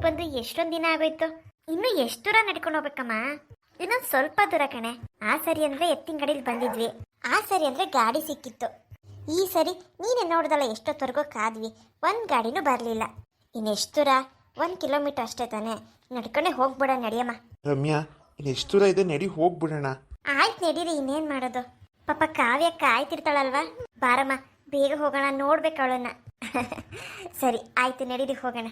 ಊರಿಗೆ ಬಂದು ಎಷ್ಟೊಂದು ದಿನ ಆಗೋಯ್ತು? ಇನ್ನು ಎಷ್ಟು ದೂರ ನಡ್ಕೊಂಡು ಹೋಗ್ಬೇಕಮ್ಮ? ಇನ್ನೊಂದು ಸ್ವಲ್ಪ ದೂರ ಕಣೆ. ಆ ಸರಿ ಅಂದ್ರೆ ಎತ್ತಿನ ಗಾಡಿಲಿ ಬಂದಿದ್ವಿ. ಆ ಸರಿ ಅಂದ್ರೆ ಗಾಡಿ ಸಿಕ್ಕಿತ್ತು. ಈ ಸರಿ ನೀನೆ ನೋಡ್ದಲ್ಲ ಎಷ್ಟೊತ್ತವರೆಗೂ ಕಾದ್ವಿ. ಒಂದು ಗಾಡಿನೂ ಬರಲಿಲ್ಲ. ಇನ್ನೆಷ್ಟು ದೂರ? ಒಂದು ಕಿಲೋಮೀಟರ್ ಅಷ್ಟೇ ತಾನೆ. ನಡ್ಕೊಂಡೆ ಹೋಗ್ಬಿಡ ನಡಿಯಮ್ಮ. ರಮ್ಯಾ ಇನ್ನು ಎಷ್ಟು ದೂರ ಇದೆ ನಡಿ ಹೋಗ್ಬಿಡೋಣ. ಆಯ್ತು ನಡೀರಿ ಇನ್ನೇನು ಮಾಡೋದು. ಪಾಪ ಕಾವ್ಯ ಕಾಯ್ತಿರ್ತಾಳಲ್ವಾ ಬಾರಮ್ಮ ಬೇಗ ಹೋಗೋಣ ನೋಡ್ಬೇಕು ಅವಳನ್ನ. ಸರಿ ಆಯ್ತು ನಡೀರಿ ಹೋಗೋಣ.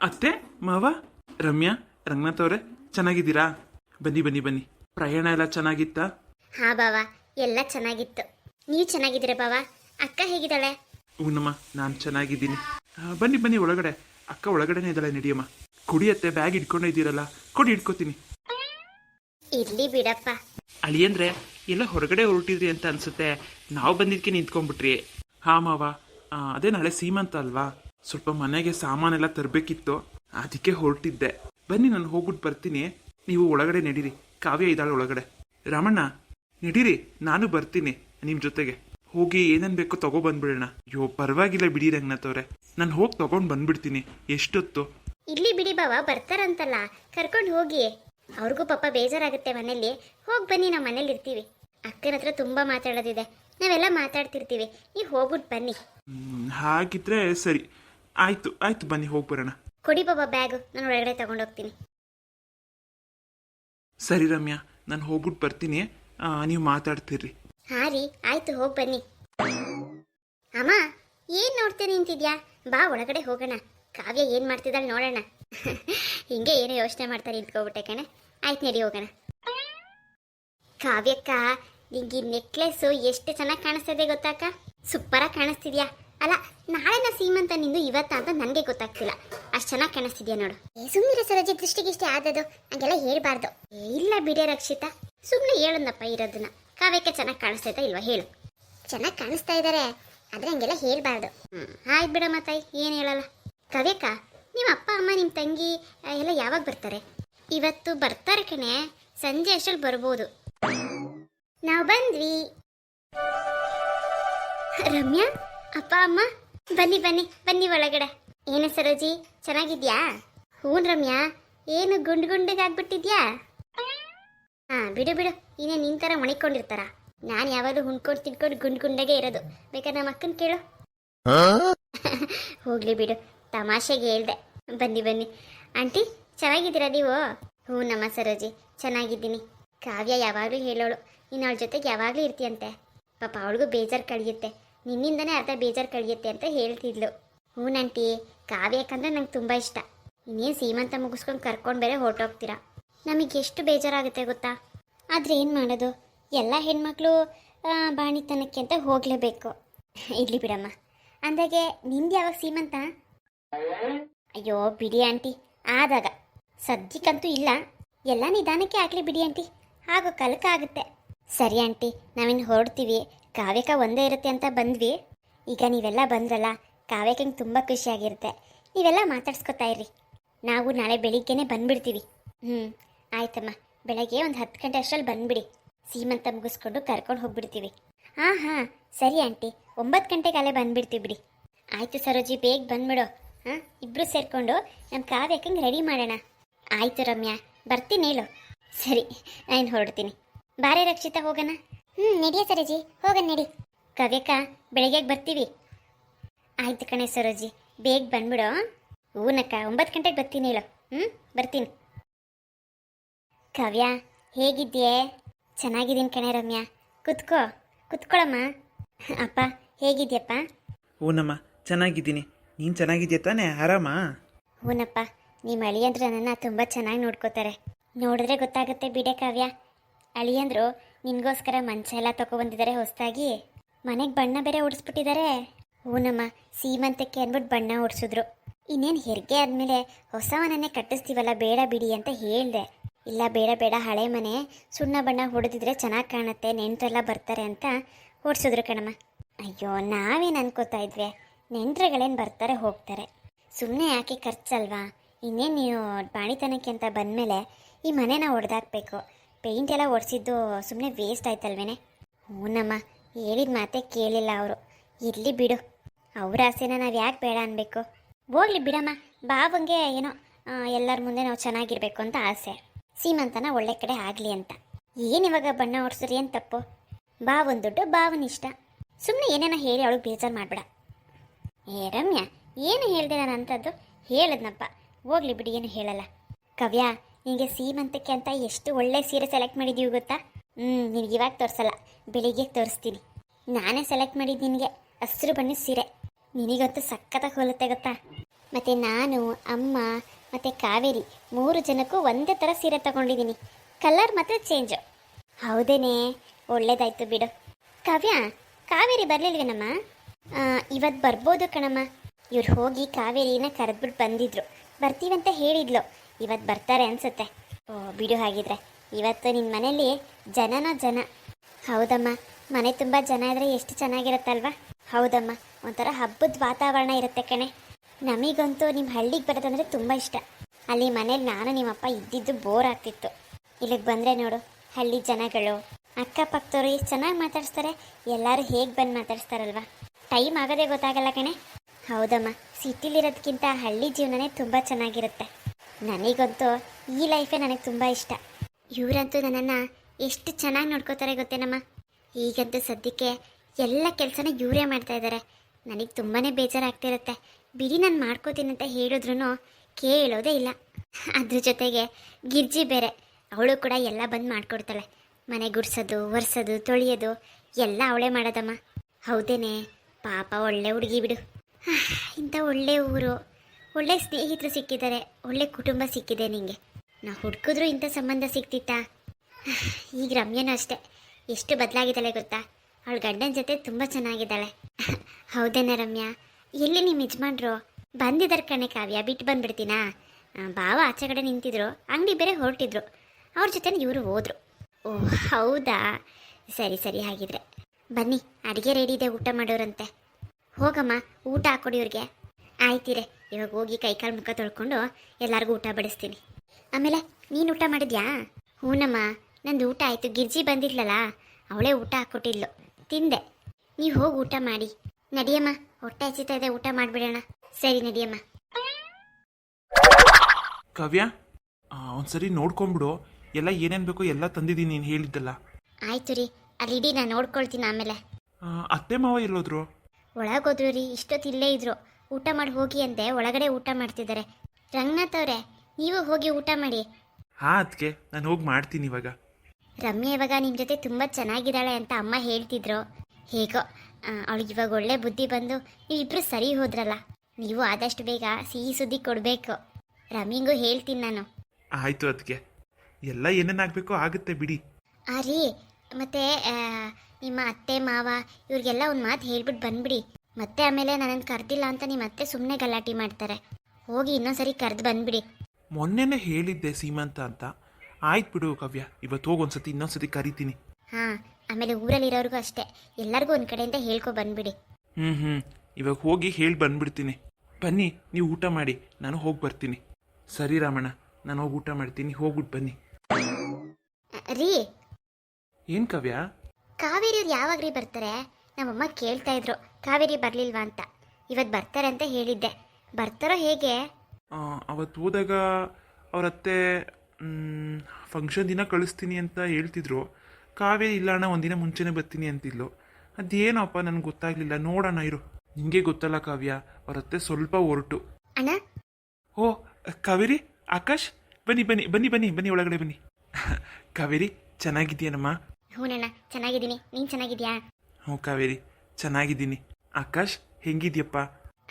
ಅತ್ತೆ ಮಾವ ರಮ್ಯಾ ರಂಗನಾಥ್ ಅವರೇ ಚೆನ್ನಾಗಿದ್ದೀರಾ? ಬನ್ನಿ ಬನ್ನಿ ಬನ್ನಿ. ಪ್ರಯಾಣ ಎಲ್ಲ ಚೆನ್ನಾಗಿತ್ತಾ? ಹಾ ಬಾವ. ಎಲ್ಲ ಚೆನ್ನಾಗಿತ್ತು. ನೀವು ಚೆನ್ನಾಗಿದ್ದೀರ ಬಾವ? ಅಕ್ಕ ಹೇಗಿದ್ದಾಳೆ? ಹೂನಮ್ಮ ನಾನು ಚೆನ್ನಾಗಿದ್ದೀನಿ. ಆ, ಬನ್ನಿ ಬನ್ನಿ ಒಳಗಡೆ. ಅಕ್ಕ ಒಳಗಡೆನೇ ಇದ್ದಾಳೆ ನಡಿಯಮ್ಮ. ಕುಡಿಯತ್ತೆ ಬ್ಯಾಗ್ ಇಟ್ಕೊಂಡೇ ಇದ್ದೀರಲ್ಲ. ಕೊಡಿ ಇಟ್ಕೋತೀನಿ. ಇರ್ಲಿ ಬಿಡಪ್ಪ. ಅಳಿಯಂದ್ರೆ ಎಲ್ಲ ಹೊರಗಡೆ ಹೊರಟಿದ್ರಿ ಅಂತ ಅನ್ಸುತ್ತೆ. ನಾವು ಬಂದಿದ್ದಕ್ಕೆ ನಿಂತ್ಕೊಂಡ್ಬಿಟ್ರಿ. ಹಾ ಮಾವ. ಆ, ಅದೇ ನಾಳೆ ಸೀಮಂತ ಅಲ್ವಾ? ಸ್ವಲ್ಪ ಮನೆಗೆ ಸಾಮಾನೆಲ್ಲ ತರಬೇಕಿತ್ತು. ಅದಕ್ಕೆ ಹೊರಟಿದ್ದೆ. ಬನ್ನಿ ನಾನು ಹೋಗ್ಬಿಟ್ಟು ಬರ್ತೀನಿ. ನೀವು ಒಳಗಡೆ ನಡೀರಿ. ಕಾವ್ಯ ಇದ್ದಾಳೆ ಒಳಗಡೆ. ರಾಮಣ್ಣ ನಡೀರಿ ನಾನು ಬರ್ತೀನಿ ನಿಮ್ಮ ಜೊತೆಗೆ. ಹೋಗಿ ಏನೇನು ಬೇಕೋ ತಗೋ ಬಂದ್ಬಿಡೋಣ. ಅಯ್ಯೋ ಪರವಾಗಿಲ್ಲ ಬಿಡಿ ರಂಗನಾಥ್ ಅವ್ರೆ. ನಾನು ಹೋಗಿ ತಗೊಂಡು ಬಂದ್ಬಿಡ್ತೀನಿ. ಎಷ್ಟೊತ್ತು? ಇಲ್ಲಿ ಬಿಡಿ ಬಾವ ಬರ್ತಾರಂತಲ್ಲ. ಕರ್ಕೊಂಡು ಹೋಗಿ ಅವ್ರಿಗೂ ಪಾಪ ಬೇಜಾರಾಗುತ್ತೆ ಮನೇಲಿ ಹೋಗಿ ಬನ್ನಿ ನಾವು ಮನೇಲಿ ಇರ್ತೀವಿ. ಅಕ್ಕನ ಹತ್ರ ತುಂಬಾ ಮಾತಾಡೋದಿದೆ. ನಾವೆಲ್ಲ ಮಾತಾಡ್ತಿರ್ತೀವಿ. ನೀವು ಹೋಗ್ಬಿಟ್ಟು ಬನ್ನಿ. ಹ್ಮ್, ಹಾಗಿದ್ರೆ ಸರಿ. ಆಯ್ತು ಆಯ್ತು ಬನ್ನಿ ಹೋಗ್ಬರೋಣ ಕೊಡಿ ಬಾಬಾ ಬ್ಯಾಗ್ ನಾನು ಒಳಗಡೆ ತಗೊಂಡೋಗ್ತೀನಿ. ಸರಿ ರಮ್ಯಾ ನಾನು ಹೋಗ್ಬಿಟ್ಟು ಬರ್ತೀನಿ. ಆ, ನೀವು ಮಾತಾಡ್ತೀರಿ ಹಾ ರೀ ಆಯ್ತು ಹೋಗಿ ಬನ್ನಿ. ಅಮ್ಮ ಏನ್ ನೋಡ್ತೀನಿ ನಿಂತಿದ್ಯಾ? ಬಾ ಒಳಗಡೆ ಹೋಗೋಣ. ಕಾವ್ಯ ಏನ್ ಮಾಡ್ತಿದ್ದಾಳೆ ನೋಡೋಣ. ಹಿಂಗೆ ಏನೇ ಯೋಚನೆ ಮಾಡ್ತಾರೆ ನಿಂತ್ಕೊಬಿಟ್ಟೆ ಕಣೆ. ಆಯ್ತು ನಡಿ ಹೋಗೋಣ. ಕಾವ್ಯಕ್ಕ ನಿಂಗೆ ಈ ನೆಕ್ಲೆಸ್ಸು ಎಷ್ಟು ಚೆನ್ನಾಗಿ ಕಾಣಿಸ್ತಿದೆ ಗೊತ್ತಾಕ ಸೂಪರಾಗಿ ಕಾಣಿಸ್ತಿದ್ಯಾ? ಅಲ್ಲ ನಾಳೆನ ಸೀಮಂತ ನಿಂದು ಇವತ್ತ ಅಂತ ನನಗೆ ಗೊತ್ತಾಗ್ತಿಲ್ಲ. ಅಷ್ಟು ಚೆನ್ನಾಗಿ ಕಾಣಿಸ್ತಿದ್ಯಾ ನೋಡು. ಏ ಸುಮ್ಮನೆ ಸರೋಜಿ, ದೃಷ್ಟಿಗಿಷ್ಟೇ ಆದದು ಹಂಗೆಲ್ಲ ಹೇಳ್ಬಾರ್ದು. ಏ, ಇಲ್ಲ ಬಿಡೆ ರಕ್ಷಿತಾ. ಸುಮ್ಮನೆ ಹೇಳೋದಪ್ಪ ಇರೋದನ್ನ. ಕಾವ್ಯಕ್ಕೆ ಚೆನ್ನಾಗಿ ಕಾಣಿಸ್ತೈತಾ ಇಲ್ವಾ ಹೇಳು. ಚೆನ್ನಾಗಿ ಕಾಣಿಸ್ತಾ ಇದ್ದಾರೆ ಆದ್ರೆ ಹಂಗೆಲ್ಲ ಹೇಳ್ಬಾರ್ದು. ಹ್ಮ್, ಆಯ್ತು ಬಿಡಮ್ಮ ತಾಯಿ, ಏನು ಹೇಳಲ್ಲ. ಕವ್ಯಕ್ಕ, ನಿಮ್ಮ ಅಪ್ಪ, ಅಮ್ಮ ನಿಮ್ಮ ತಂಗಿ ಎಲ್ಲ ಯಾವಾಗ ಬರ್ತಾರೆ? ಇವತ್ತು ಬರ್ತಾರೆ ಕಣೆ, ಸಂಜೆ ಅಷ್ಟರಲ್ಲಿ ಬರ್ಬೋದು. ನಾವು ಬಂದ್ವಿ. ರಮ್ಯಾ? ಅಪ್ಪ, ಅಮ್ಮ, ಬನ್ನಿ ಬನ್ನಿ ಬನ್ನಿ ಒಳಗಡೆ. ಏನು ಸರೋಜಿ, ಚೆನ್ನಾಗಿದ್ಯಾ? ಹೂನ್ ರಮ್ಯಾ, ಏನು ಗುಂಡು ಗುಂಡಿಗಾಗ್ಬಿಟ್ಟಿದ್ಯಾ? ಹಾ, ಬಿಡು ಬಿಡು. ಇನ್ನೇ ನಿನ್ ತರ ಮಣಿಕೊಂಡಿರ್ತಾರ ನಾನು ಯಾವಾಗಲೂ ಹುಣ್ಕೊಂಡು ತಿನ್ಕೊಂಡು ಗುಂಡ್ ಗುಂಡಾಗೆ ಇರೋದು. ಬೇಕಾದ್ರೆ ನಮ್ಮ ಅಕ್ಕನ ಕೇಳು. ಹೋಗ್ಲಿ ಬಿಡು. ತಮಾಷೆಗೆ ಹೇಳ್ದೆ. ಬನ್ನಿ ಬನ್ನಿ. ಆಂಟಿ, ಚೆನ್ನಾಗಿದ್ದೀರಾ ನೀವು? ಹ್ಞೂ ನಮ್ಮ ಸರೋಜಿ, ಚೆನ್ನಾಗಿದ್ದೀನಿ. ಕಾವ್ಯ ಯಾವಾಗಲೂ ಹೇಳೋಳು. ನೀನು ಅವಳ ಜೊತೆಗೆ ಯಾವಾಗಲೂ ಇರ್ತೀಯಂತೆ. ಪಾಪ ಅವಳಿಗೂ ಬೇಜಾರು ಕಳಿಯುತ್ತೆ. ನಿನ್ನಿಂದನೇ ಅರ್ಧ ಬೇಜಾರು ಕಳಿಯುತ್ತೆ ಅಂತ ಹೇಳ್ತಿದ್ಲು. ಹ್ಞೂನಂಟಿ ಕಾವ್ಯ ಯಾಕಂದ್ರೆ ನಂಗೆ ತುಂಬ ಇಷ್ಟ. ಇನ್ನೇನು ಸೀಮಂತ ಮುಗಿಸ್ಕೊಂಡು ಕರ್ಕೊಂಡು ಬೇರೆ ಹೊರಟೋಗ್ತೀರಾ? ನಮಗೆ ಎಷ್ಟು ಬೇಜಾರಾಗುತ್ತೆ ಗೊತ್ತಾ? ಆದರೆ ಏನು ಮಾಡೋದು? ಎಲ್ಲ ಹೆಣ್ಮಕ್ಳು ಬಾಣಿತನಕ್ಕೆ ಅಂತ ಹೋಗಲೇಬೇಕು. ಇರಲಿ ಬಿಡಮ್ಮ. ಅಂದಾಗೆ ನಿಂದು ಯಾವಾಗ ಸೀಮಂತ? ಅಯ್ಯೋ, ಬಿಡಿ ಆಂಟಿ. ಆದಾಗ. ಸದ್ಯಕ್ಕಂತೂ ಇಲ್ಲ. ಎಲ್ಲ ನಿಧಾನಕ್ಕೆ ಆಗಲಿ ಬಿಡಿ ಆಂಟಿ. ಹಾಗೂ ಕಲಕ ಆಗುತ್ತೆ ಸರಿ ಆಂಟಿ ನಾವಿನ್ನು ಹೊರಡ್ತೀವಿ. ಕಾವ್ಯಕ ಒಂದೇ ಇರುತ್ತೆ ಅಂತ ಬಂದ್ವಿ. ಈಗ ನೀವೆಲ್ಲ ಬಂದ್ರಲ್ಲ, ಕಾವ್ಯಕ್ಕೆ ತುಂಬ ಖುಷಿಯಾಗಿರುತ್ತೆ ನೀವೆಲ್ಲ ಮಾತಾಡ್ಸ್ಕೊತಾ ಇರ್ರಿ. ನಾವು ನಾಳೆ ಬೆಳಿಗ್ಗೆನೆ ಬಂದ್ಬಿಡ್ತೀವಿ. ಹ್ಞೂ ಆಯ್ತಮ್ಮ. ಬೆಳಗ್ಗೆ ಒಂದು ಹತ್ತು ಗಂಟೆ ಅಷ್ಟರಲ್ಲಿ ಬಂದ್ಬಿಡಿ. ಸೀಮಂತ ಮುಗಿಸ್ಕೊಂಡು ಕರ್ಕೊಂಡು ಹೋಗ್ಬಿಡ್ತೀವಿ. ಹಾಂ ಹಾಂ, ಸರಿ ಆಂಟಿ. ಒಂಬತ್ತು ಗಂಟೆಗೆ ಅಲ್ಲೇ ಬಂದ್ಬಿಡ್ತೀವಿ ಬಿಡಿ. ಆಯಿತು ಸರೋಜಿ, ಬೇಗ ಬಂದ್ಬಿಡು. ಹಾಂ ಇಬ್ಬರು ಸೇರಿಕೊಂಡು ನಮ್ಮ ಕಾವ್ಯಕ್ಕಂಗೆ ರೆಡಿ ಮಾಡೋಣ. ಆಯಿತು ರಮ್ಯಾ, ಬರ್ತೀನಿ ಹೇಳು. ಸರಿ, ನಾನು ಹೊರಡ್ತೀನಿ. ಬಾರೆ ರಕ್ಷಿತಾ, ಹೋಗೋಣ. ಹ್ಞೂ ನಡಿಯ ಸರೋಜಿ ಹೋಗೋಣ ನಡಿ. ಕವ್ಯಕ್ಕ ಬೆಳಗ್ಗೆ ಬರ್ತೀವಿ. ಆಯ್ತು ಕಣೆ ಸರೋಜಿ ಬೇಗ ಬಂದ್ಬಿಡು ಹೂನಕ್ಕ ಒಂಬತ್ತು ಗಂಟೆಗೆ ಬರ್ತೀನಿ ಹೇಳು ಹ್ಞೂ ಬರ್ತೀನಿ. ಕವ್ಯ ಹೇಗಿದ್ಯೆ ಚೆನ್ನಾಗಿದ್ದೀನಿ ಕಣೆ ರಮ್ಯಾ. ಕುತ್ಕೋ ಕುತ್ಕೊಳಮ್ಮ. ಅಪ್ಪ ಹೇಗಿದ್ಯಪ್ಪ? ಊನಮ್ಮ ಚೆನ್ನಾಗಿದ್ದೀನಿ. ನೀನು ಚೆನ್ನಾಗಿದ್ಯಾ ತಾನೇ? ಆರಾಮಾ? ಹೂನಪ್ಪ ನಿಮ್ಮ ಅಳಿಯಂದ್ರು ನನ್ನನ್ನು ತುಂಬ ಚೆನ್ನಾಗಿ ನೋಡ್ಕೋತಾರೆ. ನೋಡಿದ್ರೆ ಗೊತ್ತಾಗುತ್ತೆ ಬಿಡೆ ಕಾವ್ಯ. ಅಳಿಯಂದ್ರು ನಿನಗೋಸ್ಕರ ಮಂಚ ಎಲ್ಲ ತಗೊಬಂದಿದ್ದಾರೆ ಹೊಸದಾಗಿ. ಮನೆಗೆ ಬಣ್ಣ ಬೇರೆ ಹೊಡಿಸ್ಬಿಟ್ಟಿದ್ದಾರೆ ಹೂನಮ್ಮ, ಸೀಮಂತಕ್ಕೆ ಅಂದ್ಬಿಟ್ಟು ಬಣ್ಣ ಹೊಡ್ಸಿದ್ರು ಇನ್ನೇನು ಹೆರಿಗೆ ಆದಮೇಲೆ ಹೊಸ ಮನೆನೇ ಕಟ್ಟಿಸ್ತೀವಲ್ಲ, ಬೇಡ ಬಿಡಿ ಅಂತ ಹೇಳಿದೆ. ಇಲ್ಲ, ಬೇಡ ಬೇಡ, ಹಳೆ ಮನೆ. ಸುಣ್ಣ ಬಣ್ಣ ಹೊಡೆದಿದ್ರೆ ಚೆನ್ನಾಗಿ ಕಾಣುತ್ತೆ, ನೆಂಟರೆಲ್ಲ ಬರ್ತಾರೆ ಅಂತ ಹೊಡ್ಸಿದ್ರು ಕಣಮ್ಮ. ಅಯ್ಯೋ, ನಾವೇನು ಅನ್ಕೋತಾ ಇದ್ವಿ? ನೆಂಟ್ರುಗಳೇನು ಬರ್ತಾರೆ, ಹೋಗ್ತಾರೆ. ಸುಮ್ಮನೆ ಯಾಕೆ ಖರ್ಚಲ್ವಾ? ಇನ್ನೇನು ನೀವು ಬಾಣಿತನಕ್ಕೆ ಅಂತ ಬಂದಮೇಲೆ ಈ ಮನೆನ ಹೊಡೆದಾಕ್ಬೇಕು ಪೇಂಟ್ ಎಲ್ಲ ಒಡಿಸಿದ್ದು ಸುಮ್ಮನೆ ವೇಸ್ಟ್ ಆಯ್ತಲ್ವೇನೆ? ಹ್ಞೂನಮ್ಮ ಹೇಳಿದ ಮಾತೇ ಕೇಳಿಲ್ಲ ಅವರು. ಇರಲಿ ಬಿಡು. ಅವ್ರ ಆಸೆನ ನಾವು ಯಾಕೆ ಬೇಡ ಅನ್ಬೇಕು? ಹೋಗ್ಲಿ ಬಿಡಮ್ಮ ಬಾವಂಗೆ ಏನೋ ಎಲ್ಲರ ಮುಂದೆ ನಾವು ಚೆನ್ನಾಗಿರ್ಬೇಕು ಅಂತ ಆಸೆ. ಸೀಮಂತನ ಒಳ್ಳೆ ಕಡೆ ಆಗಲಿ ಅಂತ. ಏನು ಇವಾಗ ಬಣ್ಣ ಓಡಿಸ್ರಿ ಏನು ತಪ್ಪು? ಬಾವನ್ ದುಡ್ಡು ಬಾವನ್ ಇಷ್ಟ. ಸುಮ್ಮನೆ ಏನೇನೋ ಹೇಳಿ ಅವಳಿಗೆ ಬೇಜಾರು ಮಾಡಬೇಡ. ಏ, ರಮ್ಯಾ, ಏನು ಹೇಳಿದೆ ನಾನು ಅಂಥದ್ದು? ಹೇಳದ್ನಪ್ಪ. ಹೋಗ್ಲಿ ಬಿಡಿ, ಏನು ಹೇಳಲ್ಲ. ಕವ್ಯ ನಿನಗೆ ಸೀಮಂತಕ್ಕೆ ಅಂತ ಎಷ್ಟು ಒಳ್ಳೆ ಸೀರೆ ಸೆಲೆಕ್ಟ್ ಮಾಡಿದೀವಿ ಗೊತ್ತಾ? ಹ್ಞೂ ನಿನಗೆ ಇವಾಗ ತೋರಿಸಲ್ಲ. ಬೆಳಿಗ್ಗೆ ತೋರಿಸ್ತೀನಿ. ನಾನೇ ಸೆಲೆಕ್ಟ್ ಮಾಡಿದ್ದು ನಿನಗೆ ಹಸಿರು ಬಣ್ಣದ ಸೀರೆ. ನಿನಗಂತೂ ಸಖತ್ತಾಗಿ ಹೋಲುತ್ತೆ ಗೊತ್ತಾ? ಮತ್ತು ನಾನು, ಅಮ್ಮ, ಮತ್ತು ಕಾವೇರಿ ಮೂರು ಜನಕ್ಕೂ ಒಂದೇ ಥರ ಸೀರೆ ತಗೊಂಡಿದ್ದೀನಿ ಕಲರ್ ಮಾತ್ರ ಚೇಂಜು ಹೌದೇನೆ? ಒಳ್ಳೇದಾಯ್ತು ಬಿಡು. ಕಾವ್ಯ, ಕಾವೇರಿ ಬರಲಿಲ್ವೇನಮ್ಮ? ಇವತ್ತು ಬರ್ಬೋದು ಕಣಮ್ಮ. ಇವ್ರು ಹೋಗಿ ಕಾವೇರಿನ ಕರೆದ್ಬಿಟ್ಟು ಬಂದಿದ್ರು. ಬರ್ತೀವಂತ ಹೇಳಿದ್ಲು. ಇವತ್ತು ಬರ್ತಾರೆ ಅನಿಸುತ್ತೆ. ಓ, ಬಿಡು ಹಾಗಿದ್ರೆ. ಇವತ್ತು ನಿನ್ನ ಮನೇಲಿ ಜನನ ಜನ. ಹೌದಮ್ಮ, ಮನೆ ತುಂಬ ಜನ ಇದ್ರೆ ಎಷ್ಟು ಚೆನ್ನಾಗಿರುತ್ತಲ್ವಾ? ಹೌದಮ್ಮ, ಒಂಥರ ಹಬ್ಬದ ವಾತಾವರಣ ಇರುತ್ತೆ ಕಣೆ. ನಮಗಂತೂ ನಿಮ್ಮ ಹಳ್ಳಿಗೆ ಬರೋದಂದ್ರೆ ತುಂಬ ಇಷ್ಟ. ಅಲ್ಲಿ ಮನೇಲಿ ನಾನು ನಿಮ್ಮಪ್ಪ ಇದ್ದಿದ್ದು ಬೋರ್ ಆಗ್ತಿತ್ತು. ಇಲ್ಲಿಗೆ ಬಂದರೆ ನೋಡು, ಹಳ್ಳಿ ಜನಗಳು, ಅಕ್ಕಪಕ್ಕದವ್ರು ಎಷ್ಟು ಚೆನ್ನಾಗಿ ಮಾತಾಡಿಸ್ತಾರೆ, ಎಲ್ಲರೂ ಹೇಗೆ ಬಂದು ಮಾತಾಡಿಸ್ತಾರಲ್ವಾ? ಟೈಮ್ ಆಗೋದೇ ಗೊತ್ತಾಗಲ್ಲ ಕಣೆ. ಹೌದಮ್ಮ ಸಿಟಿಲಿರೋದಕ್ಕಿಂತ ಹಳ್ಳಿ ಜೀವನನೇ ತುಂಬ ಚೆನ್ನಾಗಿರುತ್ತೆ. ನನಗಂತೂ ಈ ಲೈಫೇ ನನಗೆ ತುಂಬ ಇಷ್ಟ. ಇವರಂತೂ ನನ್ನನ್ನು ಎಷ್ಟು ಚೆನ್ನಾಗಿ ನೋಡ್ಕೋತಾರೆ ಗೊತ್ತೇನಮ್ಮ? ಈಗಂತೂ ಸದ್ಯಕ್ಕೆ ಎಲ್ಲ ಕೆಲಸನ ಇವರೇ ಮಾಡ್ತಾ ಇದ್ದಾರೆ ನನಗೆ ತುಂಬಾ ಬೇಜಾರಾಗ್ತಿರುತ್ತೆ. ಬಿಡಿ ನಾನು ಮಾಡ್ಕೋತೀನಿ ಅಂತ ಹೇಳಿದ್ರು ಕೇಳೋದೇ ಇಲ್ಲ. ಅದ್ರ ಜೊತೆಗೆ ಗಿರ್ಜಿ ಬೇರೆ, ಅವಳು ಕೂಡ ಎಲ್ಲ ಬಂದು ಮಾಡ್ಕೊಡ್ತಾಳೆ. ಮನೆ ಗುಡ್ಸೋದು, ಒರೆಸೋದು, ತೊಳೆಯೋದು ಎಲ್ಲ ಅವಳೇ ಮಾಡೋದಮ್ಮ. ಹೌದೇನೆ? ಪಾಪ ಒಳ್ಳೆ ಹುಡುಗಿ ಬಿಡು. ಇಂಥ ಒಳ್ಳೆ ಊರು. ಒಳ್ಳೆ ಸ್ನೇಹಿತರು ಸಿಕ್ಕಿದ್ದಾರೆ, ಒಳ್ಳೆ ಕುಟುಂಬ ಸಿಕ್ಕಿದೆ ನಿಂಗೆ. ನಾ ಹುಡ್ಕಿದ್ರು ಇಂಥ ಸಂಬಂಧ ಸಿಕ್ತಿತ್ತಾ? ಈಗ ರಮ್ಯನೂ ಅಷ್ಟೇ. ಎಷ್ಟು ಬದಲಾಗಿದ್ದಾಳೆ ಗೊತ್ತಾ? ಅವಳ ಗಂಡನ ಜೊತೆ ತುಂಬ ಚೆನ್ನಾಗಿದ್ದಾಳೆ. ಹೌದೇನ ರಮ್ಯಾ? ಎಲ್ಲಿ ನಿಮ್ಮ ಯಜಮಾನ್ರು? ಬಂದಿದ್ದಾರೆ ಕಣೆ ಕಾವ್ಯ ಬಿಟ್ಟು ಬಂದ್ಬಿಡ್ತೀನಾ? ಬಾವ ಆಚೆ ಕಡೆ ನಿಂತಿದ್ರು, ಅಂಗಡಿ ಬೇರೆ ಹೊರಟಿದ್ರು. ಅವ್ರ ಜೊತೆ ಇವರು ಹೋದ್ರು. ಓ, ಹೌದಾ? ಸರಿ ಸರಿ, ಹಾಗಿದ್ರೆ. ಬನ್ನಿ, ಅಡುಗೆ ರೆಡಿ ಇದೆ ಊಟ ಮಾಡೋರಂತೆ. ಹೋಗಮ್ಮ, ಊಟ ಹಾಕೊಡಿ ಇವ್ರಿಗೆ. ಆಯ್ತಿರೆ ಇವಾಗ ಹೋಗಿ ಕೈಕಾಲು ಮುಖ ತೊಳ್ಕೊಂಡು ಎಲ್ಲರಿಗೂ ಊಟ ಬಡಿಸ್ತೀನಿ. ಆಮೇಲೆ ನೀನು ಊಟ ಮಾಡಿದ್ಯಾ? ಹ್ಞೂನಮ್ಮ ನಂದು ಊಟ ಆಯಿತು. ಗಿರ್ಜಿ ಬಂದಿದ್ಲಲ್ಲ ಅವಳೇ ಊಟ ಹಾಕ್ಕೊಟ್ಟಿದ್ಲು. ತಿಂದೆ. ನೀವು ಹೋಗಿ ಊಟ ಮಾಡಿ. ನಡಿಯಮ್ಮ ಹೊಟ್ಟೆ ಹಸಿತಾ ಇದೆ ಊಟ ಮಾಡಿಬಿಡೋಣ. ಸರಿ ನಡಿಯಮ್ಮ ಕವ್ಯ ಆ, ಒಂದ್ಸರಿ ನೋಡ್ಕೊಂಬಿಡು ಎಲ್ಲ ಏನೇನು ಬೇಕೋ ಎಲ್ಲ ತಂದಿದ್ದೀನಿ ನೀನು ಹೇಳಿದ್ದಲ್ಲ. ಆಯ್ತು ರೀ. ಅಲ್ಲಿ ಇಡೀ ನಾನು ನೋಡ್ಕೊಳ್ತೀನಿ ಆಮೇಲೆ. ಅತ್ತೆ ಮಾವ ಎಲ್ಲೋದ್ರು? ಒಳಗೋದ್ರು ರೀ. ಇಷ್ಟೊತ್ತು ಇಲ್ಲೇ ಇದ್ರು. ಊಟ ಮಾಡಿ ಹೋಗಿ ಅಂದೆ. ಒಳಗಡೆ ಊಟ ಮಾಡ್ತಿದ್ದಾರೆ. ರಂಗನಾಥ್ ಅವರೇ ನೀವು ಹೋಗಿ ಊಟ ಮಾಡಿ. ಹಾ ಅದಕ್ಕೆ ನಾನು ಹೋಗಿ ಮಾಡ್ತೀನಿ ಇವಾಗ. ರಮ್ಯಾ ಇವಾಗ ನಿಮ್ಮ ಜೊತೆ ತುಂಬ ಚೆನ್ನಾಗಿದ್ದಾಳೆ ಅಂತ ಅಮ್ಮ ಹೇಳ್ತಿದ್ರು. ಹೇಗೋ ಅವಳಿಗೆ ಇವಾಗ ಒಳ್ಳೆ ಬುದ್ಧಿ ಬಂದು ನೀವಿಬ್ರು ಸರಿ ಹೋದ್ರಲ್ಲ. ನೀವು ಆದಷ್ಟು ಬೇಗ ಸಿಹಿ ಸುದ್ದಿ ಕೊಡಬೇಕು. ರಮ್ಯಂಗೂ ಹೇಳ್ತೀನಿ ನಾನು. ಆಯಿತು ಅದಕ್ಕೆ ಎಲ್ಲ ಏನೇನಾಗಬೇಕು ಆಗುತ್ತೆ ಬಿಡಿ. ಆ ರೀ ಮತ್ತೆ ಆ, ನಿಮ್ಮ ಅತ್ತೆ ಮಾವ ಇವ್ರಿಗೆಲ್ಲ ಒಂದು ಮಾತು ಹೇಳ್ಬಿಟ್ಟು ಬಂದ್ಬಿಡಿ. ಮತ್ತೆ ಆಮೇಲೆ ನನ್ನನ್ನು ಕರೆದಿಲ್ಲ ಅಂತ ನಿಮ್ಮ ಮತ್ತೆ ಸುಮ್ಮನೆ ಗಲಾಟೆ ಮಾಡ್ತಾರೆ. ಹೋಗಿ ಇನ್ನೊಂದ್ಸರಿ ಕರೆದು ಬಂದ್ಬಿಡಿ. ಮೊನ್ನೆನೇ ಹೇಳಿದ್ದೆ ಸೀಮಂತ ಅಂತ. ಆಯ್ತು ಬಿಡು ಕವ್ಯ ಇವತ್ತು ಹೋಗಿ ಒಂದ್ಸತಿ ಇನ್ನೊಂದ್ಸತಿ ಕರಿತೀನಿ. ಹಾಂ ಆಮೇಲೆ ಊರಲ್ಲಿರೋರ್ಗೂ ಅಷ್ಟೇ. ಎಲ್ಲರಿಗೂ ಒಂದು ಕಡೆಯಿಂದ ಹೇಳ್ಕೊ ಬಂದ್ಬಿಡಿ. ಹ್ಞೂ ಹ್ಞೂ ಇವಾಗ ಹೋಗಿ ಹೇಳಿ ಬಂದ್ಬಿಡ್ತೀನಿ. ಬನ್ನಿ ನೀವು ಊಟ ಮಾಡಿ ನಾನು ಹೋಗಿ ಬರ್ತೀನಿ. ಸರಿ ರಾಮಣ್ಣ ನಾನು ಹೋಗಿ ಊಟ ಮಾಡ್ತೀನಿ ಹೋಗ್ಬಿಟ್ಟು ಬನ್ನಿ. ರೀ. ಏನು ಕವ್ಯ? ಕಾವೇರಿ ಅವ್ರು ಯಾವಾಗ ರೀ ಬರ್ತಾರೆ? ನಮ್ಮಮ್ಮ ಕೇಳ್ತಾ ಇದ್ರು. ಕಾವೇರಿ ಬರ್ಲಿಲ್ವಾ ಅಂತ. ಇವತ್ತು ಬರ್ತಾರೆ ಅಂತ ಹೇಳಿದ್ದೆ. ಬರ್ತಾರೋ ಹೇಗೆ? ಅವತ್ತು ಹೋದಾಗ ಅವ್ರ ಅತ್ತೆ ಫಂಕ್ಷನ್ ದಿನ ಕಳಿಸ್ತೀನಿ ಅಂತ ಹೇಳ್ತಿದ್ರು. ಕಾವೇರಿ ಇಲ್ಲ ಅಣ್ಣ ಒಂದಿನ ಮುಂಚೆನೇ ಬರ್ತೀನಿ ಅಂತಿದ್ಲು. ಅದೇನಪ್ಪ ನನಗೆ ಗೊತ್ತಾಗ್ಲಿಲ್ಲ. ನೋಡೋಣ ಇರು. ನಿಂಗೆ ಗೊತ್ತಲ್ಲ ಕಾವ್ಯ ಅವ್ರ ಅತ್ತೆ ಸ್ವಲ್ಪ ಹೊರಟು ಅಣ್ಣ? ಓ ಕಾವೇರಿ ಆಕಾಶ್ ಬನ್ನಿ ಬನ್ನಿ ಬನ್ನಿ ಬನ್ನಿ ಬನ್ನಿ ಒಳಗಡೆ ಬನ್ನಿ. ಕಾವೇರಿ ಚೆನ್ನಾಗಿದೆಯನಮ್ಮ ಹ್ಞೂ ಅಣ್ಣ ಚೆನ್ನಾಗಿದ್ದೀನಿ. ನೀನು ಚೆನ್ನಾಗಿದ್ಯಾ ಹ್ಞೂ ಕಾವೇರಿ. ಚೆನ್ನಾಗಿದ್ದೀನಿ. ಆಕಾಶ್, ಹೆಂಗಿದ್ಯಪ್ಪ?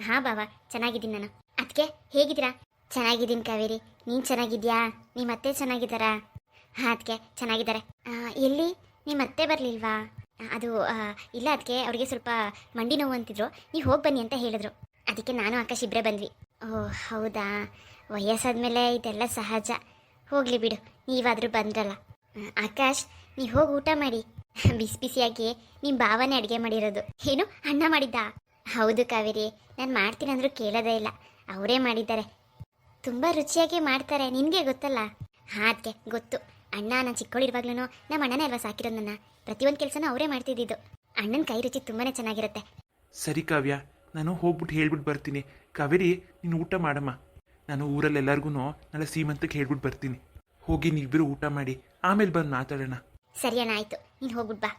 ಹಾ ಬಾಬಾ, ಚೆನ್ನಾಗಿದ್ದೀನಿ ನಾನು. ಅದಕ್ಕೆ ಹೇಗಿದ್ದೀರಾ? ಚೆನ್ನಾಗಿದ್ದೀನಿ ಕಾವೇರಿ. ನೀನು ಚೆನ್ನಾಗಿದ್ಯಾ ನಿಮ್ಮ ಅತ್ತೆ ಚೆನ್ನಾಗಿದ್ದಾರಾ? ಹಾ ಅದಕ್ಕೆ ಚೆನ್ನಾಗಿದ್ದಾರೆ. ಎಲ್ಲಿ? ನಿಮ್ಮ ಅತ್ತೆ ಬರಲಿಲ್ವಾ? ಅದು ಇಲ್ಲ ಅದಕ್ಕೆ ಅವ್ರಿಗೆ ಸ್ವಲ್ಪ ಮಂಡಿ ನೋವು ಅಂತಿದ್ರು. ನೀವು ಹೋಗಿ ಬನ್ನಿ ಅಂತ ಹೇಳಿದ್ರು. ಅದಕ್ಕೆ ನಾನು ಆಕಾಶ್ ಇಬ್ಬರೇ ಬಂದ್ವಿ. ಓ, ಹೌದಾ? ವಯಸ್ಸಾದ್ಮೇಲೆ ಇದೆಲ್ಲ ಸಹಜ. ಹೋಗಲಿ ಬಿಡು, ನೀವಾದರೂ ಬಂದ್ರಲ್ಲ. ಆಕಾಶ್, ನೀವು ಹೋಗಿ ಊಟ ಮಾಡಿ. ಬಿಸಿ ಬಿಸಿಯಾಗಿ ನಿಮ್ಮ ಭಾವನೆ ಅಡುಗೆ ಮಾಡಿರೋದು. ಏನು? ಅಣ್ಣ ಮಾಡಿದ್ದ? ಹೌದು ಕಾವೇರಿ. ನಾನು ಮಾಡ್ತೀನಿ ಅಂದರೂ ಕೇಳೋದೇ ಇಲ್ಲ. ಅವರೇ ಮಾಡಿದ್ದಾರೆ. ತುಂಬ ರುಚಿಯಾಗಿ ಮಾಡ್ತಾರೆ. ನಿನಗೆ ಗೊತ್ತಲ್ಲ? ಹಾಂ ಅದಕ್ಕೆ ಗೊತ್ತು. ಅಣ್ಣ ನಾನು ಚಿಕ್ಕವಳಿರುವಾಗ್ಲೂ ನಮ್ಮ ಅಣ್ಣನೇ ಅಲ್ವಾ ಸಾಕಿರೋದು ನನ್ನ? ಪ್ರತಿಯೊಂದು ಕೆಲಸನೂ ಅವರೇ ಮಾಡ್ತಿದ್ದಿದ್ದು. ಅಣ್ಣನ ಕೈ ರುಚಿ ತುಂಬಾ ಚೆನ್ನಾಗಿರುತ್ತೆ. ಸರಿ ಕಾವ್ಯ, ನಾನು ಹೋಗ್ಬಿಟ್ಟು ಹೇಳ್ಬಿಟ್ಟು ಬರ್ತೀನಿ. ಕಾವೇರಿ, ನೀನು ಊಟ ಮಾಡಮ್ಮ. ನಾನು ಊರಲ್ಲಿ ಎಲ್ಲರಿಗೂ ನಾಳೆ ಸೀಮಂತಕ್ಕೆ ಹೇಳ್ಬಿಟ್ಟು ಬರ್ತೀನಿ. ಹೋಗಿ ನೀವಿಬ್ಬರು ಊಟ ಮಾಡಿ, ಆಮೇಲೆ ಬಂದು ಮಾತಾಡೋಣ. ಸರಿ ಅಣ್ಣ ಆಯ್ತು. ನೀನು ಹೋಗ್ಬಿಟ್ ಬಾ.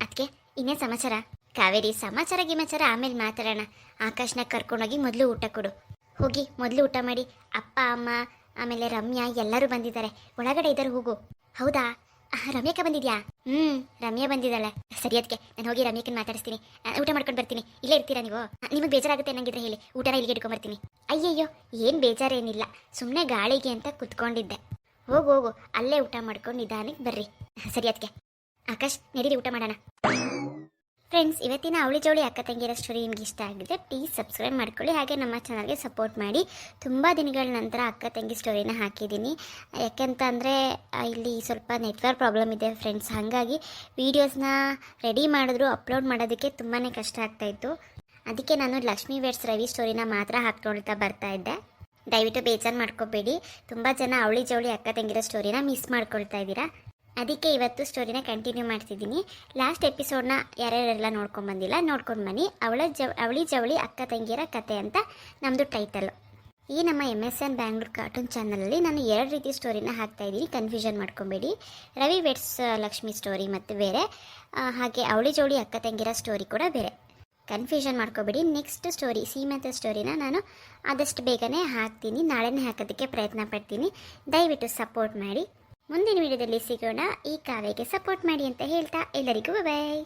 ಅದಕ್ಕೆ ಇನ್ನೇ ಸಮಾಚಾರ? ಕಾವೇರಿ, ಸಮಾಚಾರ ಗಿಮಾಚಾರ ಆಮೇಲೆ ಮಾತಾಡೋಣ. ಆಕಾಶ್ನ ಕರ್ಕೊಂಡೋಗಿ ಮೊದಲು ಊಟ ಕೊಡು. ಹೋಗಿ ಮೊದಲು ಊಟ ಮಾಡಿ. ಅಪ್ಪ, ಅಮ್ಮ, ಆಮೇಲೆ ರಮ್ಯಾ ಎಲ್ಲರೂ ಬಂದಿದ್ದಾರೆ. ಒಳಗಡೆ ಇದ್ದಾರೆ ಹೋಗು. ಹೌದಾ? ರಮ್ಯಾಕ ಬಂದಿದ್ಯಾ? ಹ್ಞೂ ರಮ್ಯಾ ಬಂದಿದ್ದಾಳೆ. ಸರಿ ಅದಕ್ಕೆ ನಾನು ಹೋಗಿ ರಮ್ಯಾಕನ್ ಮಾತಾಡಿಸ್ತೀನಿ. ಊಟ ಮಾಡ್ಕೊಂಡು ಬರ್ತೀನಿ. ಇಲ್ಲೇ ಇರ್ತೀರಾ ನೀವು? ನಿಮಗೆ ಬೇಜಾರಾಗುತ್ತೆ ಅನ್ನಂಗಿದ್ರೆ ಹೇಳಿ. ಊಟನ ಇಲ್ಲಿಗೆ ಇಟ್ಕೊಂಬರ್ತೀನಿ. ಅಯ್ಯಯ್ಯೋ, ಏನು ಬೇಜಾರೇನಿಲ್ಲ. ಸುಮ್ಮನೆ ಗಾಳಿಗೆ ಅಂತ ಕುತ್ಕೊಂಡಿದ್ದೆ. ಹೋಗು ಹೋಗು. ಅಲ್ಲೇ ಊಟ ಮಾಡ್ಕೊಂಡು ನಿಧಾನಕ್ಕೆ ಬರ್ರಿ. ಸರಿ ಅದಕ್ಕೆ ಆಕಾಶ್, ನಡೀರಿ, ಊಟ ಮಾಡೋಣ. ಫ್ರೆಂಡ್ಸ್ ಇವತ್ತಿನ ಅವಳಿ ಜೋಳಿ ಅಕ್ಕ ತಂಗಿರ ಸ್ಟೋರಿ ನಿಮ್ಗೆ ಇಷ್ಟ ಆಗಿದ್ರೆ ಪ್ಲೀಸ್ ಸಬ್ಸ್ಕ್ರೈಬ್ ಮಾಡ್ಕೊಳ್ಳಿ. ಹಾಗೆ ನಮ್ಮ ಚಾನಲ್ಗೆ ಸಪೋರ್ಟ್ ಮಾಡಿ. ತುಂಬ ದಿನಗಳ ನಂತರ ಅಕ್ಕ ತಂಗಿ ಸ್ಟೋರಿನ ಹಾಕಿದ್ದೀನಿ. ಯಾಕೆಂತ ಅಂದರೆ ಇಲ್ಲಿ ಸ್ವಲ್ಪ ನೆಟ್ವರ್ಕ್ ಪ್ರಾಬ್ಲಮ್ ಇದೆ ಫ್ರೆಂಡ್ಸ್ ಹಾಗಾಗಿ ವೀಡಿಯೋಸ್ನ ರೆಡಿ ಮಾಡಿದ್ರು ಅಪ್ಲೋಡ್ ಮಾಡೋದಕ್ಕೆ ತುಂಬಾ ಕಷ್ಟ ಆಗ್ತಾಯಿತ್ತು ಅದಕ್ಕೆ ನಾನು ಲಕ್ಷ್ಮೀ ವೇಟ್ಸ್ ರವಿ ಸ್ಟೋರಿನ ಮಾತ್ರ ಹಾಕ್ಕೊಳ್ತಾ ಬರ್ತಾ ಇದ್ದೆ. ದಯವಿಟ್ಟು ಬೇಜಾರು ಮಾಡ್ಕೋಬೇಡಿ. ತುಂಬ ಜನ ಅವಳಿ ಜವಳಿ ಅಕ್ಕ ತಂಗಿರೋ ಸ್ಟೋರಿನ ಮಿಸ್ ಮಾಡ್ಕೊಳ್ತಾ ಇದ್ದೀರಾ? ಅದಕ್ಕೆ ಇವತ್ತು ಸ್ಟೋರಿನ ಕಂಟಿನ್ಯೂ ಮಾಡ್ತಿದ್ದೀನಿ. ಲಾಸ್ಟ್ ಎಪಿಸೋಡ್ನ ಯಾರ್ಯಾರೆಲ್ಲ ನೋಡ್ಕೊಂಡು ಬಂದಿಲ್ಲ, ನೋಡ್ಕೊಂಡು ಬನ್ನಿ. ಅವಳ ಜವ ಅವಳಿ ಜವಳಿ ಅಕ್ಕ ತಂಗಿಯರ ಕತೆ ಅಂತ ನಮ್ಮದು ಟೈಟಲು ಈ ನಮ್ಮ M S N Bangalore cartoon ಚಾನಲಲ್ಲಿ ನಾನು ಎರಡು ರೀತಿ ಸ್ಟೋರಿನ ಹಾಕ್ತಾ ಇದ್ದೀನಿ. ಕನ್ಫ್ಯೂಷನ್ ಮಾಡ್ಕೊಬೇಡಿ. ರವಿ ವೆಟ್ಸ್ ಲಕ್ಷ್ಮಿ ಸ್ಟೋರಿ ಮತ್ತು ಬೇರೆ. ಹಾಗೆ ಅವಳಿ ಜವಳಿ ಅಕ್ಕ ತಂಗಿರ ಸ್ಟೋರಿ ಕೂಡ ಬೇರೆ. ಕನ್ಫ್ಯೂಷನ್ ಮಾಡ್ಕೋಬೇಡಿ. ನೆಕ್ಸ್ಟ್ ಸ್ಟೋರಿ ಸೀಮಂತ ಸ್ಟೋರಿನ ನಾನು ಆದಷ್ಟು ಬೇಗನೆ ಹಾಕ್ತೀನಿ. ನಾಳೆನೇ ಹಾಕೋದಕ್ಕೆ ಪ್ರಯತ್ನ ಪಡ್ತೀನಿ. ದಯವಿಟ್ಟು ಸಪೋರ್ಟ್ ಮಾಡಿ. ಮುಂದಿನ ವಿಡಿಯೋದಲ್ಲಿ ಸಿಗೋಣ. ಈ ಕಾವ್ಯಕ್ಕೆ ಸಪೋರ್ಟ್ ಮಾಡಿ ಅಂತ ಹೇಳ್ತಾ ಎಲ್ಲರಿಗೂ ಬಾಯ್